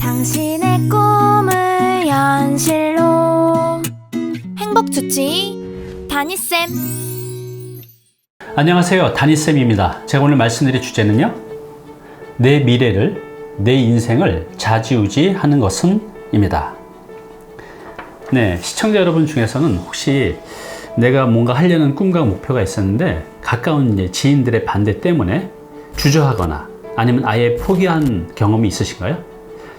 당신의 꿈을 현실로 행복 주치 다니쌤 안녕하세요. 다니쌤입니다. 제가 오늘 말씀드릴 주제는요. 내 미래를, 내 인생을 자지우지 하는 것은? 입니다. 네, 시청자 여러분 중에서는 혹시 내가 뭔가 하려는 꿈과 목표가 있었는데 가까운 지인들의 반대 때문에 주저하거나 아니면 아예 포기한 경험이 있으신가요?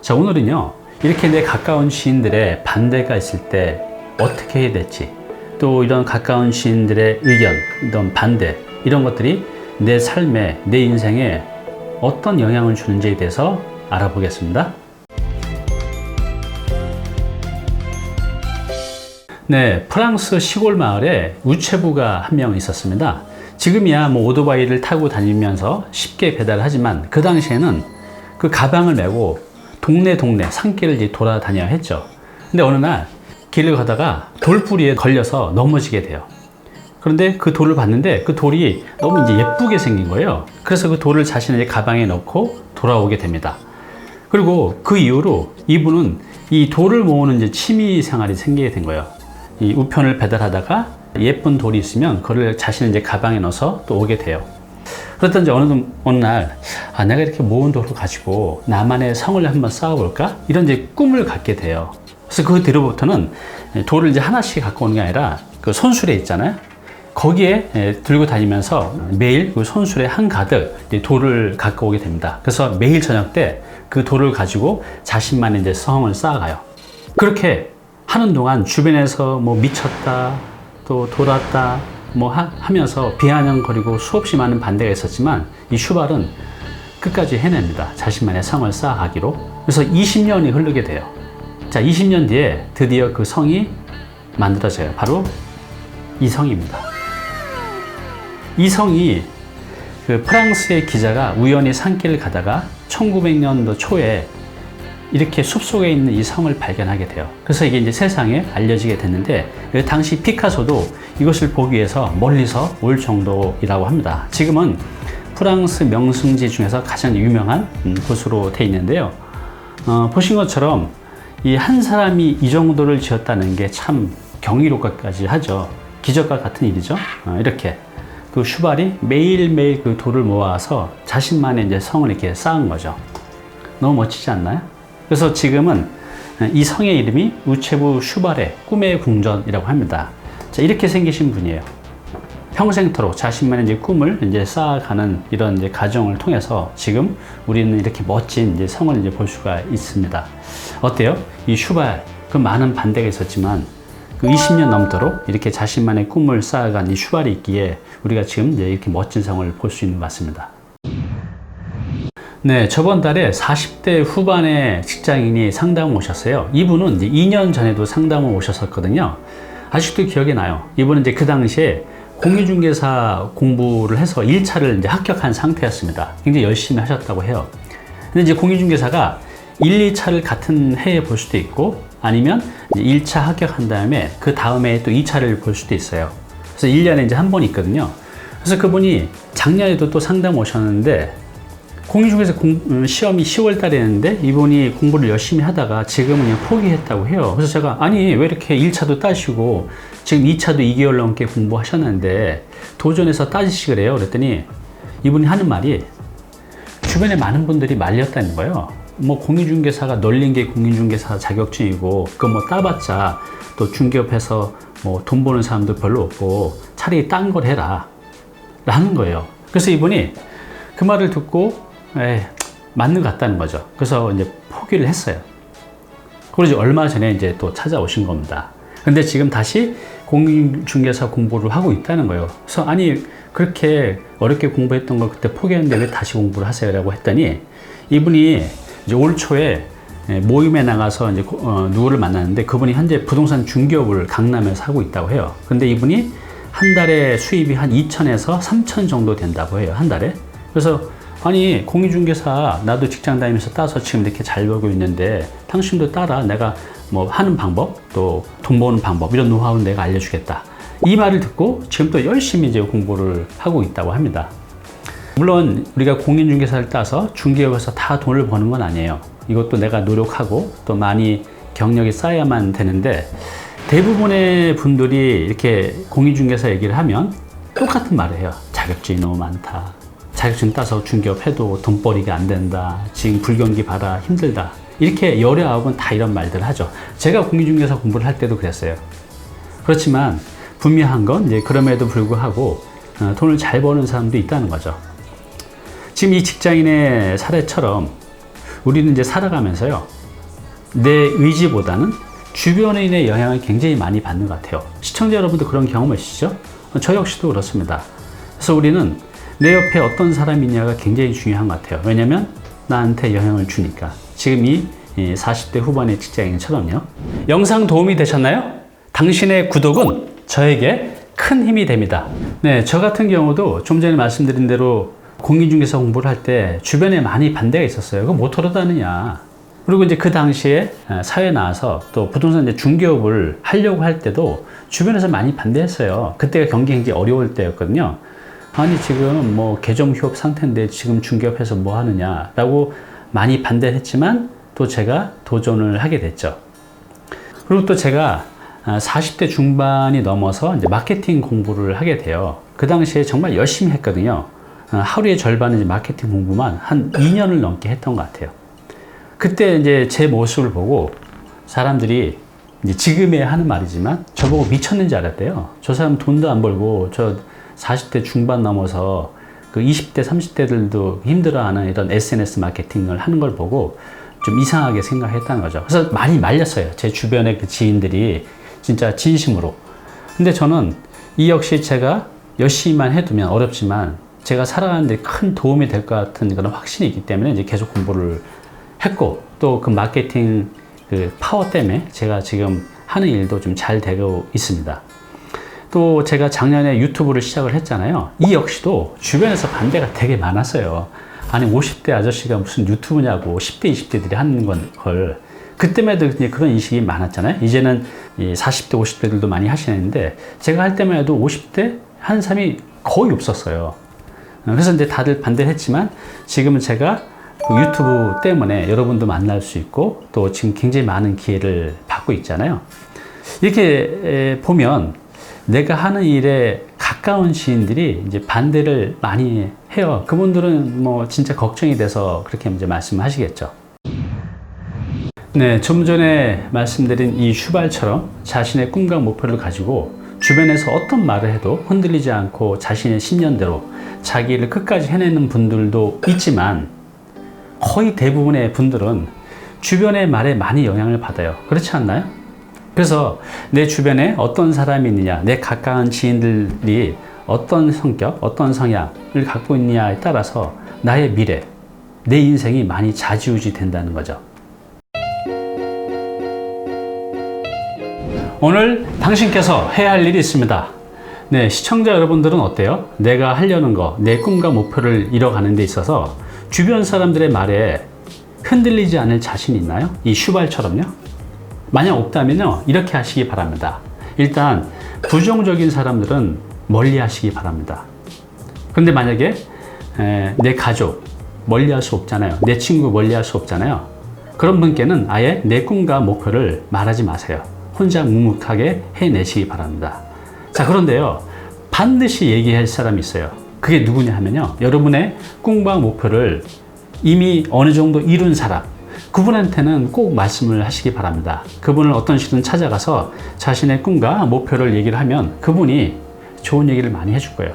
자, 오늘은요. 이렇게 내 가까운 지인들의 반대가 있을 때 어떻게 해야 될지 또 이런 가까운 지인들의 의견, 이런 반대 이런 것들이 내 삶에, 내 인생에 어떤 영향을 주는지에 대해서 알아보겠습니다. 네, 프랑스 시골 마을에 우체부가 한 명 있었습니다. 지금이야 뭐 오토바이를 타고 다니면서 쉽게 배달하지만 그 당시에는 그 가방을 메고 동네 동네 산길을 이제 돌아다녀야 했죠. 근데 어느 날 길을 가다가 돌뿌리에 걸려서 넘어지게 돼요. 그런데 그 돌을 봤는데 그 돌이 너무 이제 예쁘게 생긴 거예요. 그래서 그 돌을 자신의 가방에 넣고 돌아오게 됩니다. 그리고 그 이후로 이분은 이 돌을 모으는 이제 취미 생활이 생기게 된 거예요. 이 우편을 배달하다가 예쁜 돌이 있으면 그걸 자신의 이제 가방에 넣어서 또 오게 돼요. 이제 어느, 어느 날, 아, 내가 이렇게 모은 돌을 가지고 나만의 성을 한번 쌓아볼까? 이런 이제 꿈을 갖게 돼요. 그래서 그 뒤로부터는 돌을 이제 하나씩 갖고 오는 게 아니라 그 손수레 있잖아요. 거기에 예, 들고 다니면서 매일 그 손수레 한 가득 돌을 갖고 오게 됩니다. 그래서 매일 저녁 때 그 돌을 가지고 자신만의 이제 성을 쌓아가요. 그렇게 하는 동안 주변에서 뭐 미쳤다, 또 돌았다, 뭐 하, 하면서 비아냥거리고 수없이 많은 반대가 있었지만 이 슈발은 끝까지 해냅니다. 자신만의 성을 쌓아가기로. 그래서 20년이 흐르게 돼요. 자, 20년 뒤에 드디어 그 성이 만들어져요. 바로 이 성입니다. 이 성이 그 프랑스의 기자가 우연히 산길을 가다가 1900년도 초에 이렇게 숲속에 있는 이 성을 발견하게 돼요. 그래서 이게 이제 세상에 알려지게 됐는데 그 당시 피카소도 이것을 보기 위해서 멀리서 올 정도이라고 합니다. 지금은 프랑스 명승지 중에서 가장 유명한 음, 곳으로 돼 있는데요. 어, 보신 것처럼 이 한 사람이 이 정도를 지었다는 게 참 경이롭까지 하죠. 기적과 같은 일이죠. 어, 이렇게 그 슈발이 매일매일 그 돌을 모아서 자신만의 이제 성을 이렇게 쌓은 거죠. 너무 멋지지 않나요? 그래서 지금은 이 성의 이름이 우체부 슈발의 꿈의 궁전이라고 합니다. 자, 이렇게 생기신 분이에요. 평생토록 자신만의 이제 꿈을 이제 쌓아가는 이런 이제 과정을 통해서 지금 우리는 이렇게 멋진 이제 성을 이제 볼 수가 있습니다. 어때요? 이 슈발, 그 많은 반대가 있었지만 그 20년 넘도록 이렇게 자신만의 꿈을 쌓아간 이 슈발이 있기에 우리가 지금 이제 이렇게 멋진 성을 볼 수 있는 것 같습니다. 네, 저번 달에 40대 후반의 직장인이 상담 오셨어요. 이분은 이제 2년 전에도 상담을 오셨었거든요. 아직도 기억이 나요. 이분은 이제 그 당시에 공유중개사 공부를 해서 1차를 이제 합격한 상태였습니다. 굉장히 열심히 하셨다고 해요. 근데 이제 공유중개사가 1, 2차를 같은 해에 볼 수도 있고 아니면 1차 합격한 다음에 그 다음에 또 2차를 볼 수도 있어요. 그래서 1년에 이제 한 번 있거든요. 그래서 그분이 작년에도 또 상담 오셨는데 공인중개사 공, 음, 시험이 10월 달에 했는데 이분이 공부를 열심히 하다가 지금은 그냥 포기했다고 해요. 그래서 제가 아니 왜 이렇게 1차도 따시고 지금 2차도 2개월 넘게 공부하셨는데 도전해서 따지시 그래요. 그랬더니 이분이 하는 말이 주변에 많은 분들이 말렸다는 거예요. 뭐 공인중개사가 널린 게 공인중개사 자격증이고 그거 뭐 따봤자 또 중개업해서 뭐 돈 버는 사람도 별로 없고 차라리 딴 걸 해라 라는 거예요. 그래서 이분이 그 말을 듣고 에이, 맞는 것 같다는 거죠. 그래서 이제 포기를 했어요. 이제 얼마 전에 이제 또 찾아오신 겁니다. 근데 지금 다시 공인중개사 공부를 하고 있다는 거예요. 그래서 아니 그렇게 어렵게 공부했던 걸 그때 포기했는데 왜 다시 공부를 하세요라고 했더니 이분이 이제 올 초에 모임에 나가서 이제 어, 누구를 만났는데 그분이 현재 부동산 중개업을 강남에서 하고 있다고 해요. 근데 이분이 한 달에 수입이 한 2천에서 3천 정도 된다고 해요. 한 달에. 그래서 아니 공인중개사 나도 직장 다니면서 따서 지금 이렇게 잘 벌고 있는데 당신도 따라 내가 뭐 하는 방법 또 돈 버는 방법 이런 노하우 내가 알려주겠다 이 말을 듣고 지금 또 열심히 이제 공부를 하고 있다고 합니다 물론 우리가 공인중개사를 따서 중개업에서 다 돈을 버는 건 아니에요 이것도 내가 노력하고 또 많이 경력이 쌓여야만 되는데 대부분의 분들이 이렇게 공인중개사 얘기를 하면 똑같은 말을 해요. 자격증이 너무 많다. 자격증 따서 중개업해도 돈벌이가 안 된다. 지금 불경기 봐라 힘들다. 이렇게 여러 아홉은 다 이런 말들을 하죠. 제가 공인중개사 공부를 할 때도 그랬어요. 그렇지만 분명한 건 이제 그럼에도 불구하고 어, 돈을 잘 버는 사람도 있다는 거죠. 지금 이 직장인의 사례처럼 우리는 이제 살아가면서요. 내 의지보다는 주변인의 영향을 굉장히 많이 받는 것 같아요. 시청자 여러분도 그런 경험 있으시죠? 저 역시도 그렇습니다. 그래서 우리는 내 옆에 어떤 사람이 있냐가 굉장히 중요한 것 같아요. 왜냐면 나한테 영향을 주니까. 지금 이 40대 후반의 직장인처럼요. 영상 도움이 되셨나요? 당신의 구독은 저에게 큰 힘이 됩니다. 네, 저 같은 경우도 좀 전에 말씀드린 대로 공인중개사 공부를 할 때 주변에 많이 반대가 있었어요. 그거 못 하러 다느냐. 그리고 이제 그 당시에 사회에 나와서 또 부동산 중개업을 하려고 할 때도 주변에서 많이 반대했어요. 그때가 경기 굉장히 어려울 때였거든요. 아니 지금 뭐 개점 휴업 상태인데 지금 중개업해서 뭐 하느냐라고 많이 반대를 했지만 또 제가 도전을 하게 됐죠. 그리고 또 제가 40대 중반이 넘어서 이제 마케팅 공부를 하게 돼요. 그 당시에 정말 열심히 했거든요. 어, 하루의 절반은 마케팅 공부만 한 2년을 넘게 했던 것 같아요. 그때 이제 제 모습을 보고 사람들이 이제 지금에 하는 말이지만 저보고 미쳤는지 알았대요. 저 사람 돈도 안 벌고 저 40대 중반 넘어서 그 20대, 30대들도 힘들어하는 이런 SNS 마케팅을 하는 걸 보고 좀 이상하게 생각했다는 거죠. 그래서 많이 말렸어요. 제 주변의 그 지인들이 진짜 진심으로. 근데 저는 이 역시 제가 열심히만 해두면 어렵지만 제가 살아가는데 큰 도움이 될 것 같은 그런 확신이 있기 때문에 이제 계속 공부를 했고 또 그 마케팅 그 파워 때문에 제가 지금 하는 일도 좀 잘 되고 있습니다. 또 제가 작년에 유튜브를 시작을 했잖아요. 이 역시도 주변에서 반대가 되게 많았어요. 아니 50대 아저씨가 무슨 유튜브냐고 10대 20대들이 하는 건 걸. 그때만 해도 그런 인식이 많았잖아요. 이제는 이 40대 50대들도 많이 하시는데 제가 할 때만 해도 50대 하는 사람이 거의 없었어요. 그래서 이제 다들 반대를 했지만 지금은 제가 그 유튜브 때문에 여러분도 만날 수 있고 또 지금 굉장히 많은 기회를 받고 있잖아요. 이렇게 보면 내가 하는 일에 가까운 지인들이 이제 반대를 많이 해요. 그분들은 뭐 진짜 걱정이 돼서 그렇게 이제 말씀하시겠죠. 네, 좀 전에 말씀드린 이 슈발처럼 자신의 꿈과 목표를 가지고 주변에서 어떤 말을 해도 흔들리지 않고 자신의 신념대로 자기를 끝까지 해내는 분들도 있지만 거의 대부분의 분들은 주변의 말에 많이 영향을 받아요. 그렇지 않나요? 그래서 내 주변에 어떤 사람이 있느냐, 내 가까운 지인들이 어떤 성격, 어떤 성향을 갖고 있느냐에 따라서 나의 미래, 내 인생이 많이 좌지우지 된다는 거죠. 오늘 당신께서 해야 할 일이 있습니다. 네, 시청자 여러분들은 어때요? 내가 하려는 거, 내 꿈과 목표를 이뤄가는 데 있어서 주변 사람들의 말에 흔들리지 않을 자신 있나요? 이 슈발처럼요? 만약 없다면요, 이렇게 하시기 바랍니다. 일단, 부정적인 사람들은 멀리 하시기 바랍니다. 근데 만약에 에, 내 가족 멀리 할 수 없잖아요. 내 친구 멀리 할 수 없잖아요. 그런 분께는 아예 내 꿈과 목표를 말하지 마세요. 혼자 묵묵하게 해내시기 바랍니다. 자, 그런데요. 반드시 얘기할 사람이 있어요. 그게 누구냐 하면요. 여러분의 꿈과 목표를 이미 어느 정도 이룬 사람. 그분한테는 꼭 말씀을 하시기 바랍니다. 그분을 어떤 식으로 찾아가서 자신의 꿈과 목표를 얘기를 하면 그분이 좋은 얘기를 많이 해줄 거예요.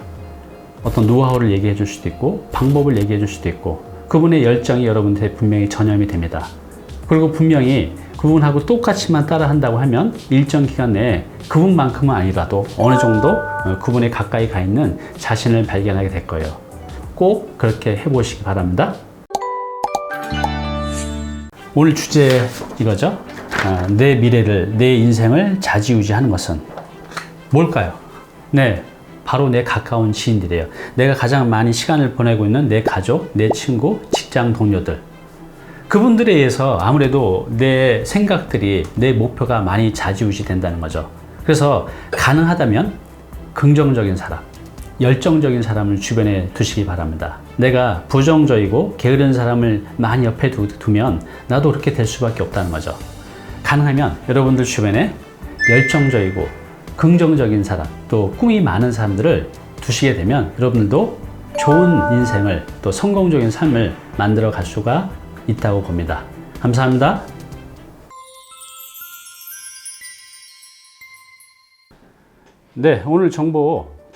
어떤 노하우를 얘기해 줄 수도 있고, 방법을 얘기해 줄 수도 있고, 그분의 열정이 여러분한테 분명히 전염이 됩니다. 그리고 분명히 그분하고 똑같이만 따라 한다고 하면 일정 기간 내에 그분만큼은 아니라도 어느 정도 어, 그분에 가까이 가 있는 자신을 발견하게 될 거예요. 꼭 그렇게 해보시기 바랍니다. 오늘 주제 이거죠. 아, 내 미래를, 내 인생을 좌지우지하는 것은 뭘까요? 네, 바로 내 가까운 지인들이에요. 내가 가장 많이 시간을 보내고 있는 내 가족, 내 친구, 직장 동료들. 그분들에 의해서 아무래도 내 생각들이, 내 목표가 많이 좌지우지 된다는 거죠. 그래서 가능하다면 긍정적인 사람, 열정적인 사람을 주변에 두시기 바랍니다. 내가 부정적이고 게으른 사람을 많이 옆에 두, 두면 나도 그렇게 될 수밖에 없다는 거죠. 가능하면 여러분들 주변에 열정적이고 긍정적인 사람 또 꿈이 많은 사람들을 두시게 되면 여러분들도 좋은 인생을 또 성공적인 삶을 만들어 갈 수가 있다고 봅니다. 감사합니다. 네, 오늘 정보